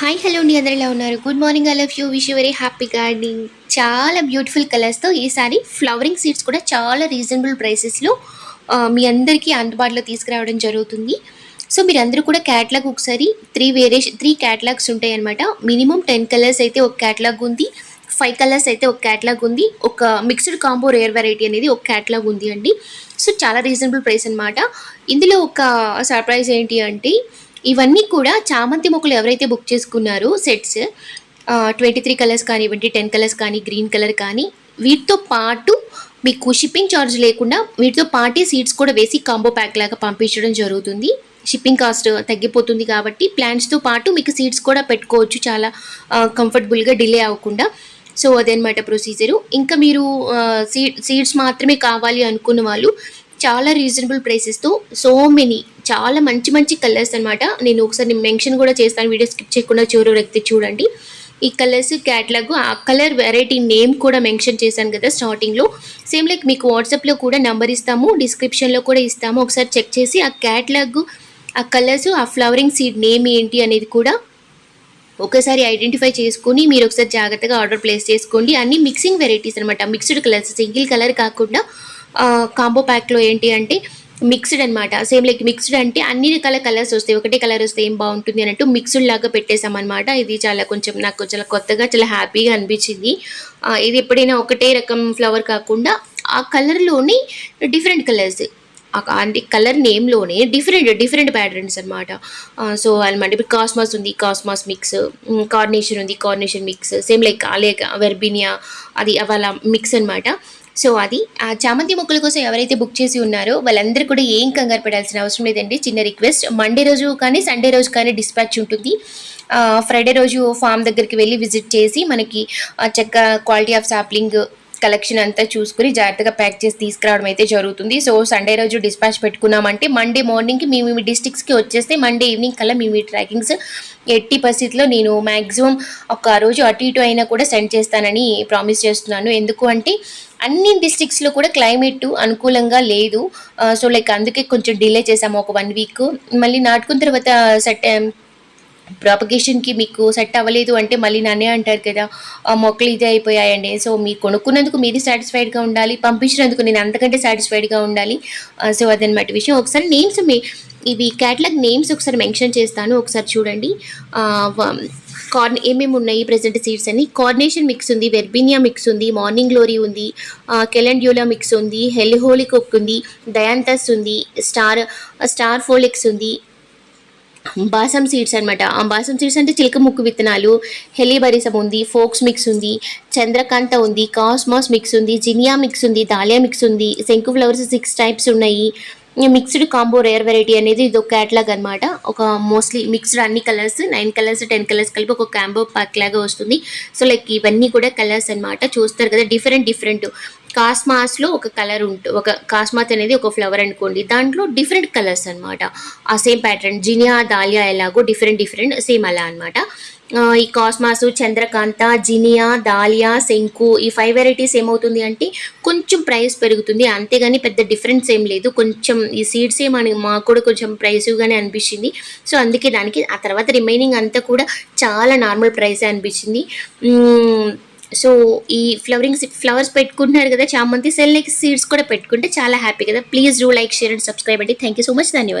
Hi hello అండి అందరు ఎలా ఉన్నారు? Good morning I love you wish you very happy gardening చాలా బ్యూటిఫుల్ కలర్స్తో ఈసారి ఫ్లవరింగ్ సీడ్స్ కూడా చాలా రీజనబుల్ ప్రైసెస్లో మీ అందరికీ అందుబాటులో తీసుకురావడం జరుగుతుంది. సో మీరందరూ కూడా క్యాట్లాగ్ ఒకసారి త్రీ వేరియేషన్ త్రీ క్యాట్లాగ్స్ ఉంటాయి అనమాట మినిమం టెన్ కలర్స్ అయితే ఒక క్యాట్లాగ్ ఉంది. ఫైవ్ కలర్స్ అయితే ఒక క్యాట్లాగ్ ఉంది. ఒక మిక్స్డ్ కాంబో రేర్ వెరైటీ అనేది ఒక క్యాట్లాగ్ ఉంది అండి. సో చాలా రీజనబుల్ ప్రైస్ అనమాట ఇందులో ఒక సర్ప్రైజ్ ఏంటి అంటే ఇవన్నీ కూడా చామంతి మొక్కలు ఎవరైతే బుక్ చేసుకున్నారో సెట్స్ ట్వంటీ త్రీ కలర్స్ కానివ్వండి టెన్ కలర్స్ కానీ గ్రీన్ కలర్ కానీ వీటితో పాటు మీకు షిప్పింగ్ ఛార్జ్ లేకుండా వీటితో పాటే సీడ్స్ కూడా వేసి కాంబో ప్యాక్ లాగా పంపించడం జరుగుతుంది. షిప్పింగ్ కాస్ట్ తగ్గిపోతుంది కాబట్టి ప్లాంట్స్తో పాటు మీకు సీడ్స్ కూడా పెట్టుకోవచ్చు చాలా కంఫర్టబుల్గా డిలే అవ్వకుండా. సో అదనమాట ప్రొసీజరు ఇంకా మీరు సీడ్ సీడ్స్ మాత్రమే కావాలి అనుకున్న వాళ్ళు చాలా రీజనబుల్ ప్రైసెస్తో సో మెనీ చాలా మంచి మంచి కలర్స్ అనమాట నేను ఒకసారి మెన్షన్ కూడా చేస్తాను వీడియో స్కిప్ చేయకుండా చివరి వ్యక్తి చూడండి. ఈ కలర్స్ క్యాట్లాగ్ ఆ కలర్ వెరైటీ నేమ్ కూడా మెన్షన్ చేశాను కదా స్టార్టింగ్లో సేమ్ లైక్ మీకు వాట్సాప్లో కూడా నెంబర్ ఇస్తాము డిస్క్రిప్షన్లో కూడా ఇస్తాము. ఒకసారి చెక్ చేసి ఆ క్యాట్లాగ్ ఆ కలర్స్ ఆ ఫ్లవరింగ్ సీడ్ నేమ్ ఏంటి అనేది కూడా ఒకసారి ఐడెంటిఫై చేసుకుని మీరు ఒకసారి జాగ్రత్తగా ఆర్డర్ ప్లేస్ చేసుకోండి. అన్ని మిక్సింగ్ వెరైటీస్ అనమాట మిక్స్డ్ కలర్స్ సింగిల్ కలర్ కాకుండా కాంబో ప్యాక్లో ఏంటి అంటే మిక్స్డ్ అనమాట సేమ్ లైక్ మిక్స్డ్ అంటే అన్ని రకాల కలర్స్ వస్తాయి. ఒకటే కలర్ వస్తే ఏం బాగుంటుంది అన్నట్టు మిక్స్డ్ లాగా పెట్టేసామన్నమాట ఇది చాలా కొంచెం నాకు చాలా కొత్తగా చాలా హ్యాపీగా అనిపించింది. ఇది ఎప్పుడైనా ఒకటే రకం ఫ్లవర్ కాకుండా ఆ కలర్లోని డిఫరెంట్ కలర్స్ అంటే కలర్ నేమ్లోనే డిఫరెంట్ డిఫరెంట్ ప్యాటర్న్స్ అనమాట సో అనమాట ఇప్పుడు కాస్మాస్ ఉంది. కాస్మాస్ మిక్స్ కార్నేషన్ ఉంది. కార్నేషన్ మిక్స్ సేమ్ లైక్ అలే వెర్బినియా అది అవాలా మిక్స్ అనమాట సో అది ఆ చామంతి మొక్కల కోసం ఎవరైతే బుక్ చేసి ఉన్నారో వాళ్ళందరూ కూడా ఏం కంగారు పడాల్సిన అవసరం లేదండి. చిన్న రిక్వెస్ట్. మండే రోజు కానీ సండే రోజు కానీ డిస్పాచ్ ఉంటుంది. ఫ్రైడే రోజు ఫామ్ దగ్గరికి వెళ్ళి విజిట్ చేసి మనకి చెక్క క్వాలిటీ ఆఫ్ సాప్లింగ్ కలెక్షన్ అంతా చూసుకుని జాగ్రత్తగా ప్యాక్ చేసి తీసుకురావడం అయితే జరుగుతుంది. సో సండే రోజు డిస్పాచ్ పెట్టుకున్నామంటే మండే మార్నింగ్కి మేము మీ డిస్టిక్స్కి వచ్చేస్తే మండే ఈవినింగ్ కల్లా మేము మీ ట్రాకింగ్స్ ఎట్టి పరిస్థితిలో నేను మ్యాక్సిమం ఒక రోజు అటు ఇటు అయినా కూడా సెండ్ చేస్తానని ప్రామిస్ చేస్తున్నాను. ఎందుకు అంటే అన్ని డిస్ట్రిక్ట్స్లో కూడా క్లైమేట్ అనుకూలంగా లేదు. Uh, సో లైక్ అందుకే కొంచెం డిలే చేసాము ఒక వన్ వీక్ మళ్ళీ నాటుకున్న తర్వాత uh, సెట్ ప్రాపగేషన్కి మీకు సెట్ అవ్వలేదు అంటే మళ్ళీ నన్నే అంటారు కదా ఆ మొక్కలు ఇదే అయిపోయాయండి. సో మీరు కొనుక్కున్నందుకు మీరు సాటిస్ఫైడ్గా ఉండాలి పంపించినందుకు నేను అంతకంటే సాటిస్ఫైడ్గా ఉండాలి. సో అదనమాట విషయం. ఒకసారి నేమ్స్ మీ ఇవి క్యాటలాగ్ నేమ్స్ ఒకసారి మెన్షన్ చేస్తాను. ఒకసారి చూడండి. కార్న్ ఏమేమి ఉన్నాయి ప్రజెంట్ సీడ్స్ అని. కార్నేషన్ మిక్స్ ఉంది వెర్బినియా మిక్స్ ఉంది మార్నింగ్ గ్లోరీ ఉంది కెలండ్యూలా మిక్స్ ఉంది హెల్హోలిక్ ఉంది డయాంతస్ ఉంది స్టార్ స్టార్ ఫోలిక్స్ ఉంది బాసం సీడ్స్ అనమాట ఆ బాసం సీడ్స్ అంటే చిలక ముక్కు విత్తనాలు హెలీబరిసం ఉంది ఫోక్స్ మిక్స్ ఉంది చంద్రకాంత ఉంది కాస్మాస్ మిక్స్ ఉంది జినియా మిక్స్ ఉంది దాలియా మిక్స్ ఉంది శంకు ఫ్లవర్స్ సిక్స్ టైప్స్ ఉన్నాయి. మిక్స్డ్ కాంబో రేర్ వెరైటీ అనేది ఇది ఒక క్యాట్లాగ్ అనమాట ఒక మోస్ట్లీ మిక్స్డ్ అన్ని colours nine colours ten colours కలిపి ఒక కాంబో ప్యాక్ లాగా వస్తుంది. సో లైక్ ఇవన్నీ కూడా కలర్స్ అనమాట చూస్తారు కదా డిఫరెంట్ డిఫరెంట్. కాస్మాస్లో ఒక కలర్ ఉంటుంది ఒక కాస్మాత్ అనేది ఒక ఫ్లవర్ అనుకోండి. దాంట్లో డిఫరెంట్ కలర్స్ అనమాట ఆ సేమ్ ప్యాటర్న్ జినియా దాలియా ఎలాగో డిఫరెంట్ డిఫరెంట్ సేమ్ అలా అనమాట ఈ కాస్మాసు చంద్రకాంత జినియా దాలియా శంకు ఈ ఫైవ్ వెరైటీస్ ఏమవుతుంది అంటే కొంచెం ప్రైస్ పెరుగుతుంది. అంతేగాని పెద్ద డిఫరెన్స్ ఏం లేదు. కొంచెం ఈ సీడ్స్ ఏమని మాకు కూడా కొంచెం ప్రైస్గానే అనిపించింది సో అందుకే దానికి ఆ తర్వాత రిమైనింగ్ అంతా కూడా చాలా నార్మల్ ప్రైసే అనిపించింది సో ఈ ఫ్లవరింగ్ ఫ్లవర్స్ పెట్టుకుంటున్నారు కదా చామంతి సెల్ లైక్ సీడ్స్ కూడా పెట్టుకుంటే చాలా హ్యాపీ కదా. Please do like share and subscribe అండి. థ్యాంక్ యూ సో మచ్ ధన్యవాదాలు.